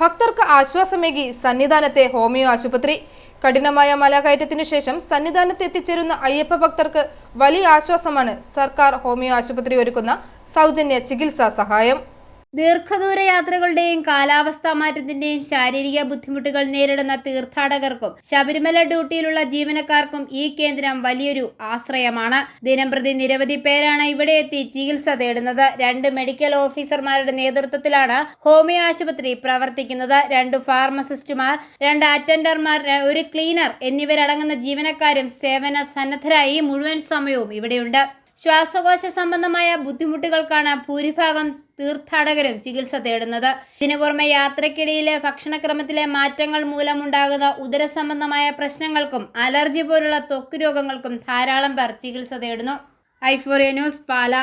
ഭക്തർക്ക് ആശ്വാസമേകി സന്നിധാനത്തെ ഹോമിയോ ആശുപത്രി. കഠിനമായ മലകയറ്റത്തിനു ശേഷം സന്നിധാനത്ത് എത്തിച്ചേരുന്ന അയ്യപ്പ ഭക്തർക്ക് വലിയ ആശ്വാസമാണ് സർക്കാർ ഹോമിയോ ആശുപത്രി ഒരുക്കുന്ന സൗജന്യ ചികിത്സാ സഹായം. ദീർഘദൂര യാത്രകളുടെയും കാലാവസ്ഥാ മാറ്റത്തിന്റെയും ശാരീരിക ബുദ്ധിമുട്ടുകൾ നേരിടുന്ന തീർത്ഥാടകർക്കും ശബരിമല ഡ്യൂട്ടിയിലുള്ള ജീവനക്കാർക്കും ഈ കേന്ദ്രം വലിയൊരു ആശ്രയമാണ്. ദിനംപ്രതി നിരവധി പേരാണ് ഇവിടെ എത്തി ചികിത്സ തേടുന്നത്. രണ്ട് മെഡിക്കൽ ഓഫീസർമാരുടെ നേതൃത്വത്തിലാണ് ഹോമിയോ ആശുപത്രി പ്രവർത്തിക്കുന്നത്. രണ്ട് ഫാർമസിസ്റ്റുമാർ രണ്ട് അറ്റൻഡർമാർ ഒരു ക്ലീനർ എന്നിവരടങ്ങുന്ന ജീവനക്കാരും സേവന സന്നദ്ധരായി മുഴുവൻ സമയവും ഇവിടെയുണ്ട്. ശ്വാസകോശ സംബന്ധമായ ബുദ്ധിമുട്ടുകൾക്കാണ് ഭൂരിഭാഗം തീർത്ഥാടകരും ചികിത്സ തേടുന്നത്. ഇതിനു പുറമെ യാത്രക്കിടയിലെ ഭക്ഷണക്രമത്തിലെ മാറ്റങ്ങൾ മൂലമുണ്ടാകുന്ന ഉദര സംബന്ധമായ പ്രശ്നങ്ങൾക്കും അലർജി പോലുള്ള ത്വക്ക് രോഗങ്ങൾക്കും ധാരാളം പേർ ചികിത്സ തേടുന്നു. ഐഫോറിയ ന്യൂസ് പാല.